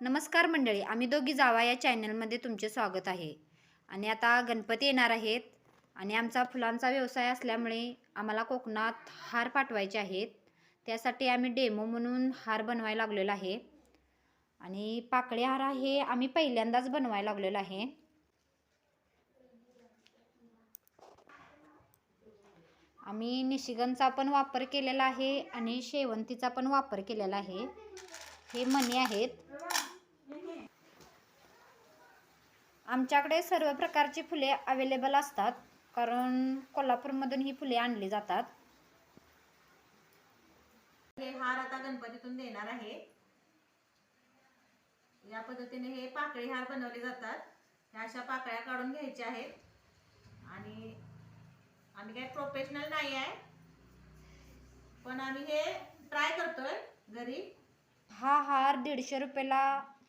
नमस्कार मंडळी आम्ही दोघी जावा या चॅनलमध्ये तुमचे स्वागत आहे. आणि आता गणपती येणार आहेत आणि आमचा फुलांचा व्यवसाय असल्यामुळे आम्हाला कोकणात हार पाठवायचे आहेत. त्यासाठी आम्ही डेमो म्हणून हार बनवायला लागलेलो आहे. आणि पाकळे हार हे आम्ही पहिल्यांदाच बनवायला लागलेलो आहे. आम्ही निशिगंधचा पण वापर केलेला आहे आणि शेवंतीचा पण वापर केलेला आहे. हे मणी आहेत. आमच्याकडे सर्व प्रकारची फुले अवेलेबल असतात कारण कोल्हापूरमधून ही फुले आणली जातात. हे हार आता गणपतीतून देणार आहे. या पद्धतीने हे पाकळी हार बनवले जातात. ह्या अशा पाकळ्या काढून घ्यायच्या आहेत. आणि आम्ही काही प्रोफेशनल नाही आहे. पण आम्ही हे ट्राय करतोय घरी. हा हार दीडशे रुपयाला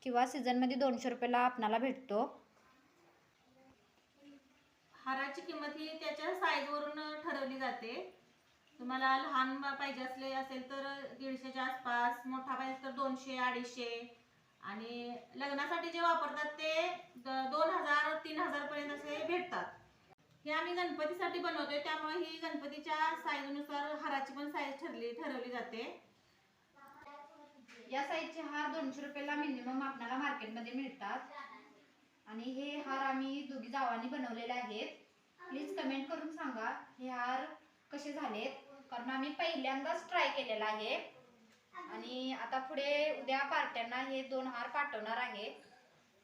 किंवा सीझनमध्ये दोनशे रुपयाला आपणाला भेटतो. हाराची किंमत ही त्याच्या साईजवरून ठरवली जाते. तुम्हाला लहान पाहिजे असले असेल तर दीडशेच्या आसपास मोठा पाहिजे तर दोनशे अडीचशे. आणि लग्नासाठी जे वापरतात ते दोन हजार तीन हजार पर्यंत असे भेटतात. हे आम्ही गणपतीसाठी बनवतोय त्यामुळे ही गणपतीच्या साईजनुसार हाराची पण साईज ठरली ठरवली जाते. या साईजचे हार दोनशे रुपयाला मिनिमम आपल्याला मार्केटमध्ये मिळतात. आणि हे हार आम्ही जावानी बनवलेले आहेत. प्लीज कमेंट करून सांगा हे हार कसे झालेत? कारण आम्ही पहिल्यांदाच ट्राय केलेला आहे. आणि आता पुढे उद्या पार्ट्यांना हे दोन हार पाठवणार आहे.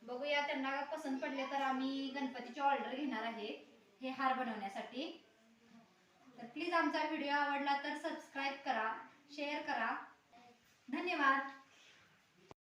बघूया त्यांना पसंत पडले तर आम्ही गणपतीची ऑर्डर घेणार आहे हे हार बनवण्यासाठी. तर प्लीज आमचा व्हिडिओ आवडला तर सबस्क्राईब करा शेअर करा. धन्यवाद.